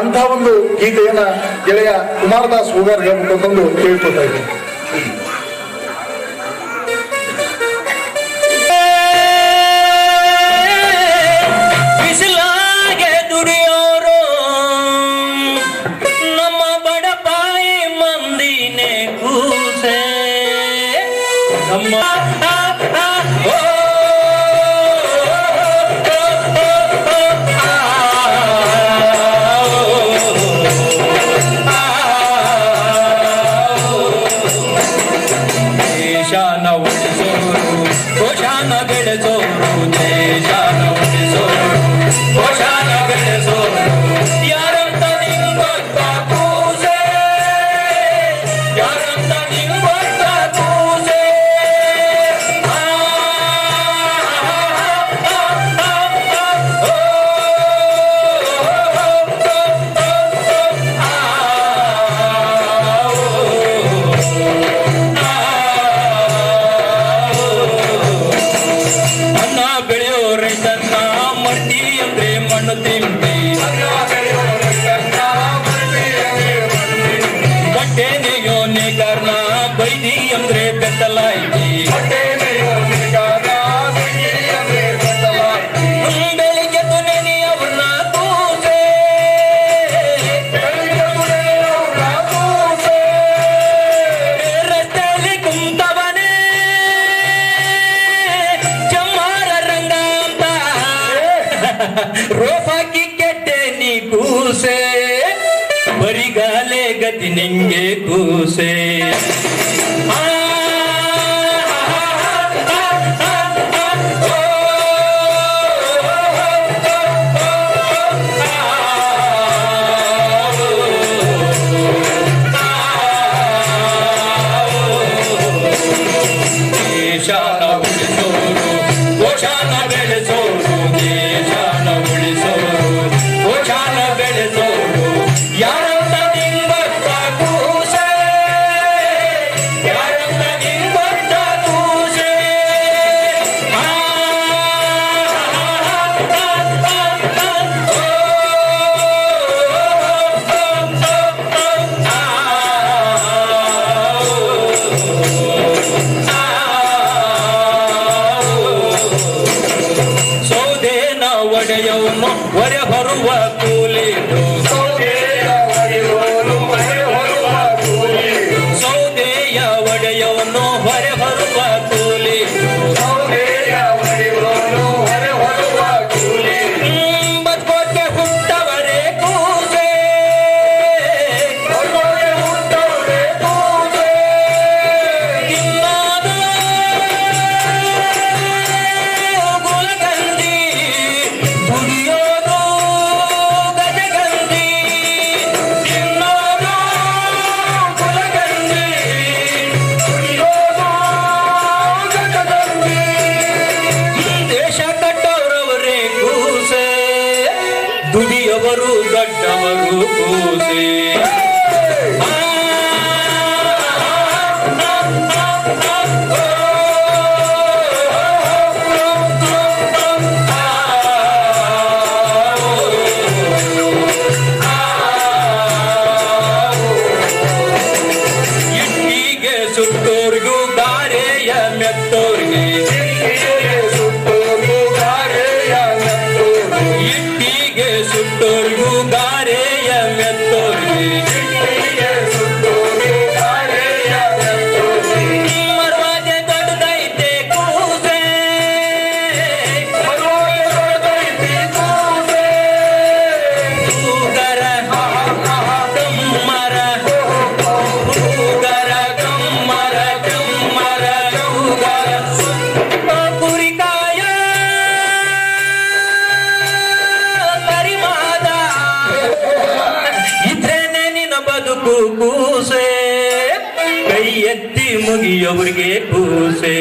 ಅಂತ ಒಂದು ಗೀತೆಯನ್ನ ಗೆಳೆಯ ಕುಮಾರದಾಸ್ ಹೂಗಾರ್ ಹೇಳ್ಬೇಕಂತಂದು ಕೇಳ್ಕೊತಾ ಇದ್ದೀನಿ. Like ರೂಪಕ್ಕೆ ಕೆಟ್ಟೆ ನೀ ಕೂಸೆ ಬರಿಗಾಲೆ ಗತಿ ನಿಂಗೆ ಕೂಸೆ. ಆ वऱ्या भरू वाकू कमरू पूसे ಸುತ್ತೋರ್ಗೂ ದಾರೆಯ ಮೆತ್ತೋರ್ಗೆ. ಎತ್ತಿಗೆ ಸುಟ್ಟೋರ್ಗೂ ಗಾರೆ. ಮಾಕು ಕೂಸೆ ಕೈ ಎತ್ತಿ ಮುಗಿಯೊಬ್ಬರಿಗೆ ಕೂಸೆ